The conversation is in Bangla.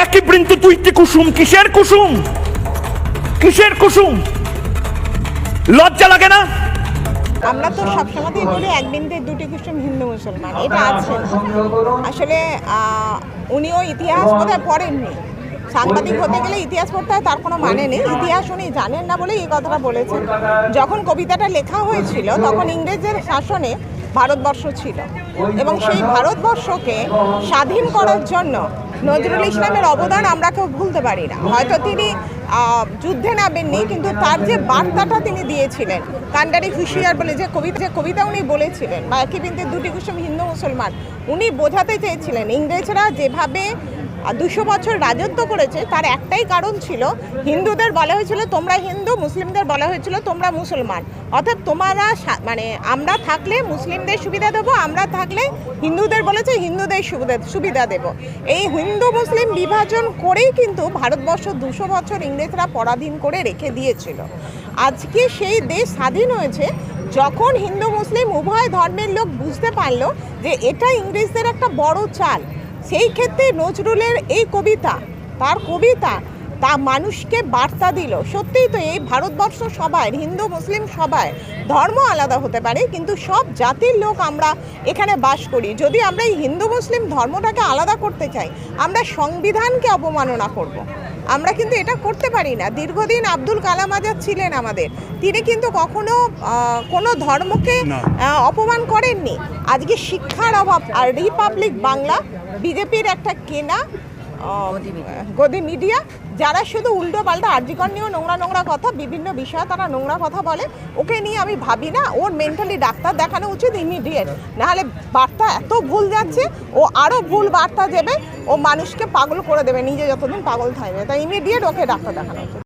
একই বৃন্ত তুইতে কুসুম। কিসের কুসুম? কিসের কুসুম? লজ্জা লাগে না? আমরা তো সব সবসময়তেই বলি এক বিন্দে দুটি কুসুম হিন্দু মুসলমান, এটা আছে। আসলে উনিও ইতিহাস বোধহয় পড়েননি। সাংবাদিক হতে গেলে ইতিহাস পড়তে হয়, তার কোনো মানে নেই। ইতিহাস উনি জানেন না বলেই এই কথাটা বলেছেন। যখন কবিতাটা লেখা হয়েছিল, তখন ইংরেজের শাসনে ভারতবর্ষ ছিল। এবং সেই ভারতবর্ষকে স্বাধীন করার জন্য নজরুল ইসলামের অবদান আমরা কেউ ভুলতে পারি না। হয়তো তিনি যুদ্ধে নামেননি, কিন্তু তার যে বার্তাটা তিনি দিয়েছিলেন, কান্ডারি হুশিয়ার বলে যে কবিতা যে কবিতা উনি বলেছিলেন, বা একই বিন্দু দুটি কুসুম হিন্দু মুসলমান, উনি বোঝাতে চেয়েছিলেন, ইংরেজরা যেভাবে দুশো বছর রাজত্ব করেছে, তার একটাই কারণ ছিল, হিন্দুদের বলা হয়েছিল তোমরা হিন্দু, মুসলিমদের বলা হয়েছিল তোমরা মুসলমান। অর্থাৎ তোমরা মানে আমরা থাকলে মুসলিমদের সুবিধা দেবো, আমরা থাকলে হিন্দুদের বলেছে, হিন্দুদের সুবিধা সুবিধা দেব। এই হিন্দু মুসলিম বিভাজন করেই কিন্তু ভারতবর্ষ দুশো বছর ইংরেজরা পরাধীন করে রেখে দিয়েছিল। আজকে সেই দেশ স্বাধীন হয়েছে, যখন হিন্দু মুসলিম উভয় ধর্মের লোক বুঝতে পারল যে এটা ইংরেজদের একটা বড় চাল। সেই ক্ষেত্রে নজরুলের এই কবিতা তার কবিতা তা মানুষকে বার্তা দিল। সত্যিই তো এই ভারতবর্ষ সবাই হিন্দু মুসলিম সবাই ধর্ম আলাদা হতে পারে কিন্তু সব জাতির লোক আমরা এখানে বাস করি। যদি আমরা এই হিন্দু মুসলিম ধর্মটাকে আলাদা করতে চাই আমরা সংবিধানকে অবমাননা করব। আমরা কিন্তু এটা করতে পারি না। দীর্ঘদিন আব্দুল কালাম আজাদ ছিলেন আমাদের। তিনি কিন্তু কখনো কোনো ধর্মকে অপমান করেননি। আজকে শিক্ষার অভাব আর রিপাবলিক বাংলা বিজেপির একটা কেনা গদি মিডিয়া। যারা শুধু উল্টো পাল্টা আর্জিকর নিয়েও নোংরা নোংরা কথা বিভিন্ন বিষয়ে তারা নোংরা কথা বলে ওকে নিয়ে আমি ভাবি না ওর মেন্টালি ডাক্তার দেখানো উচিত ইমিডিয়েট নাহলে বার্তা এত ভুল যাচ্ছে ও আরও ভুল বার্তা দেবে ও মানুষকে পাগল করে দেবে নিজে যতদিন পাগল থাকবে। তাই ইমিডিয়েট ওকে ডাক্তার দেখানো উচিত।